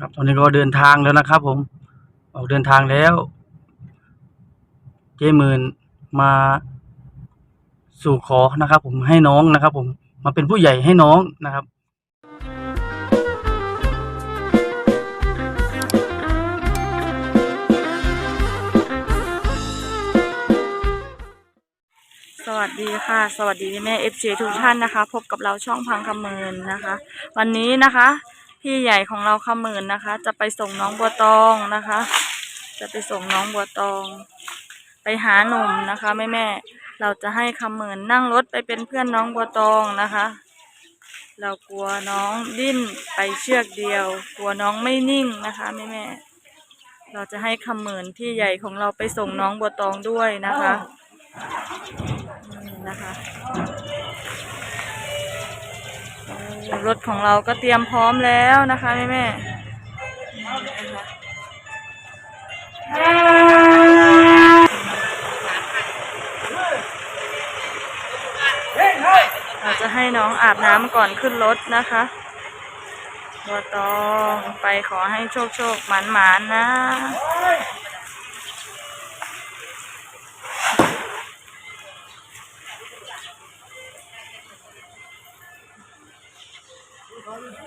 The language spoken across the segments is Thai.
ครับตอนนี้ก็เดินทางแล้วนะครับ ผม ออกเดินทางแล้ว เจหมื่นมาสู่ขอนะครับ ผมให้น้องนะครับ ผมมาเป็นผู้ใหญ่ให้น้องนะครับสวัสดีค่ะ สวัสดีแม่เอฟซีทุกท่านนะคะ พบกับเราช่องพังคำเมินนะคะ วันนี้นะคะ พี่ใหญ่ของเราคำเมินนะคะ จะไปส่งน้องบัวตองนะคะ จะไปส่งน้องบัวตอง ไปหาหนุ่มนะคะแม่แม่เราจะให้คำเมินนั่งรถไปเป็นเพื่อนน้องบัวตองนะคะ เรากลัวน้องดิ้นไปเชือกเดียว กลัวน้องไม่นิ่งนะคะแม่แม่เราจะให้คำเมินพี่ใหญ่ของเราไปส่งน้องบัวตองด้วยนะคะนี่นะคะ รถของเราก็เตรียมพร้อมแล้วนะคะแม่แม่เราจะให้น้องอาบน้ำก่อนขึ้นรถนะคะบัวตองไปขอให้โชคโชคหมานหมาน นะ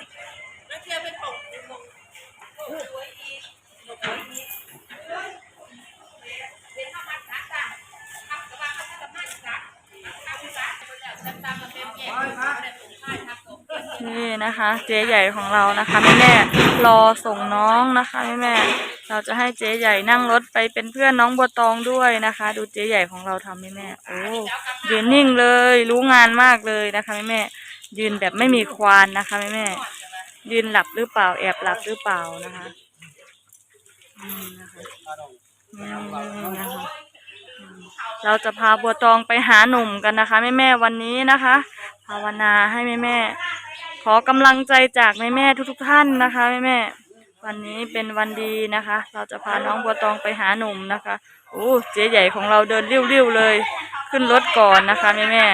นี่นะคะ เจ๊ใหญ่ของเรานะคะแม่แม่รอส่งน้องนะคะแม่แม่เราจะให้เจ๊ใหญ่นั่งรถไปเป็นเพื่อนน้องบัวตองด้วยนะคะ ดูเจ๊ใหญ่ของเราทำแม่แม่โอ้ยืนนิ่งเลย รู้งานมากเลยนะคะแม่แม่ ยืนแบบไม่มีควานนะคะแม่แม่ยืนหลับหรือเปล่าแอบหลับหรือเปล่านะคะอืมนะคะอืมนะคะเราจะพาบัวตองไปหาหนุ่มกันนะคะแม่แม่วันนี้นะคะ ภาวนาให้แม่แม่ขอกำลังใจจากแม่แม่ๆทุกๆท่านนะคะแม่แม่วันนี้เป็นวันดีนะคะ เราจะพาน้องบัวตองไปหาหนุ่มนะคะโอ้เจ๊ใหญ่ของเราเดินเริ้วๆเลย ขึ้นรถก่อนนะคะแม่แม่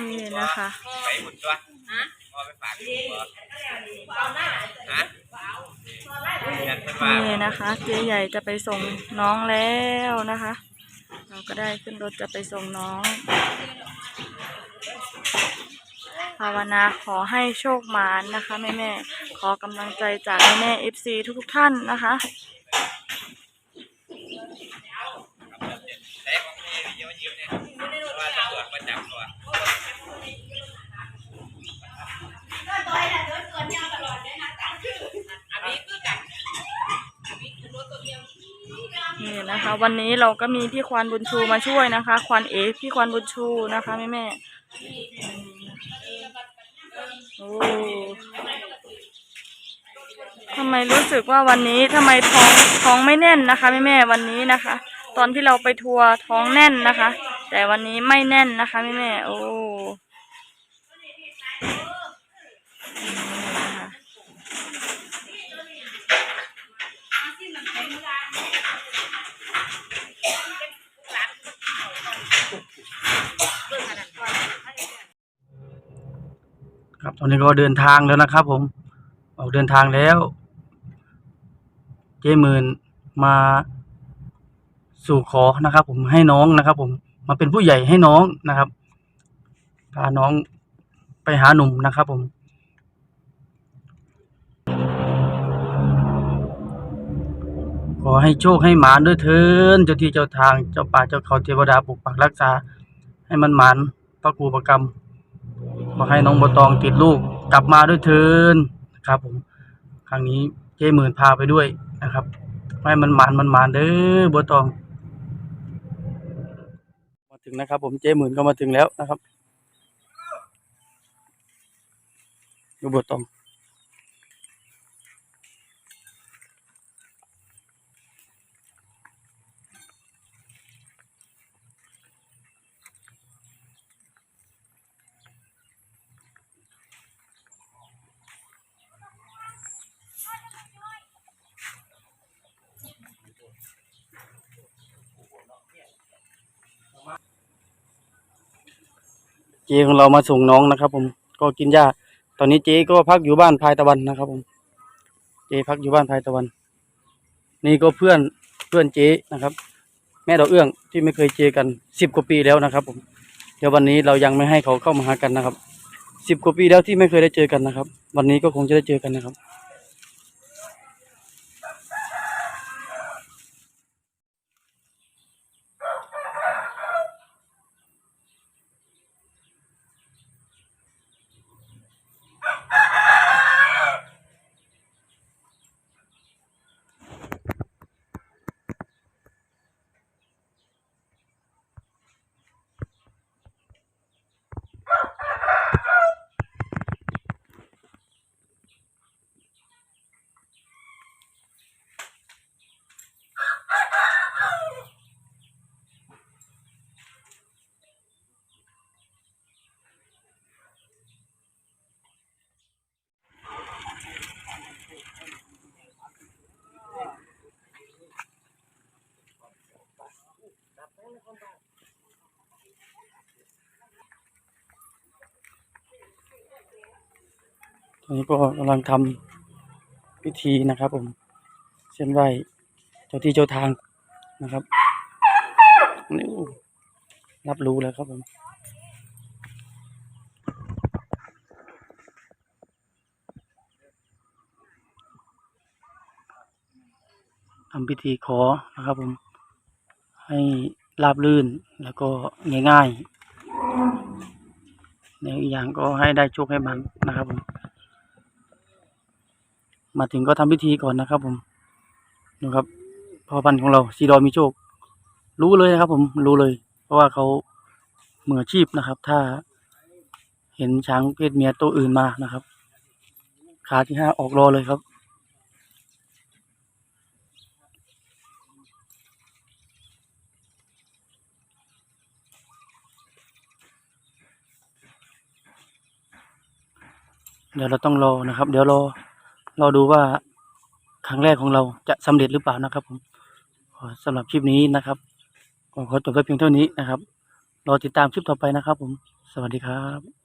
นี่กนะคะไปหมุนตัวพอไปฝากลูกฮะเรียนเป็นว่านี่นะคะเจ๊ใหญ่จะไปส่งน้องแล้วนะคะ เราก็ได้ขึ้นรถจะไปส่งน้อง ภาวนาขอให้โชคหมานนะคะแม่แม่ๆขอกำลังใจจากแม่แม่เอฟซีทุกๆท่านนะคะแต่ของพี่ที่ยืมยืมเนี่ยว่าตำรวจมาจับตัว นี่นะคะ วันนี้เราก็มีพี่ควานบุญชูมาช่วยนะคะ ควานเอพี่ควานบุญชูนะคะแม่แม่โอ้ทำไมรู้สึกว่าวันนี้ทำไมท้องท้องไม่แน่นนะคะแม่แม่วันนี้นะคะ ตอนที่เราไปทัวร์ท้องแน่นนะคะ แต่วันนี้ไม่แน่นนะคะแม่แม่โอ้ อนนี้ก็เดินทางแล้วนะครับ ผม ออกเดินทางแล้ว เจหมื่นมาสู่ขอนะครับ ผมให้น้องนะครับ ผมมาเป็นผู้ใหญ่ให้น้องนะครับพาน้องไปหาหนุ่มนะครับ ผมขอให้โชคให้หมานด้วยเถินเจ้าที่เจ้าทางเจ้าป่าเจ้าเขาเทวดาปกปักรักษา ให้มันหมานพระครูประกรรม ขอให้น้องบัวตองติดลูกกลับมาด้วยเทินนะครับ ผม ครั้งนี้เจ้หมื่นพาไปด้วยนะครับให้มันมานมันมานเด้อบัวตอง มาถึงนะครับ ผมเจ้หมื่นก็มาถึงแล้วนะครับดูบัวตอง เจของเรามาส่งน้องนะครับ ผมก็กินหญ้าอนนี้เจ๊ก็พักอยู่บ้านพายตะวันนะครับ ผม เจ๊พักอยู่บ้านพายตะวัน นี่ก็เพื่อนเพื่อนเจ๊นะครับ แม่ดอกเอื้องที่ไม่เคยเจอกันสิบกว่าปีแล้วนะครับ ผมเดี๋ยววันนี้เรายังไม่ให้เขาเข้ามาหากันนะครับสิบกว่าปีแล้วที่ไม่เคยได้เจอกันนะครับ วันนี้ก็คงจะได้เจอกันนะครับ ตอนนี้ก็กำลังทำพิธีนะครับ ผม เส้นไหวเจ้าที่เจ้าทางนะครับนี่รับรู้แล้วครับผมทำพิธีขอนะครับผม ให้ราบรื่นแล้วก็ง่ายๆในอีกอย่างก็ให้ได้โชคให้มันนะครับผม มาถึงก็ทำพิธีก่อนนะครับ ผมดูครับพ่อพันธุ์ของเราซีดอมีโชค รู้เลยนะครับ ผมรู้เลย เพราะว่าเขาเหมืออาชีพนะครับ ถ้าเห็นช้างเพศเมียตัวอื่นมานะครับ ขาที่ห้าออกรอเลยครับเดี๋ยวเราต้องรอนะครับ เดี๋ยวรอ รอดูว่าครั้งแรกของเราจะสำเร็จหรือเปล่านะครับผมขอสำหรับคลิปนี้นะครับก็ขอจบไว้เพียงเท่านี้นะครับ รอติดตามคลิปต่อไปนะครับผม สวัสดีครับ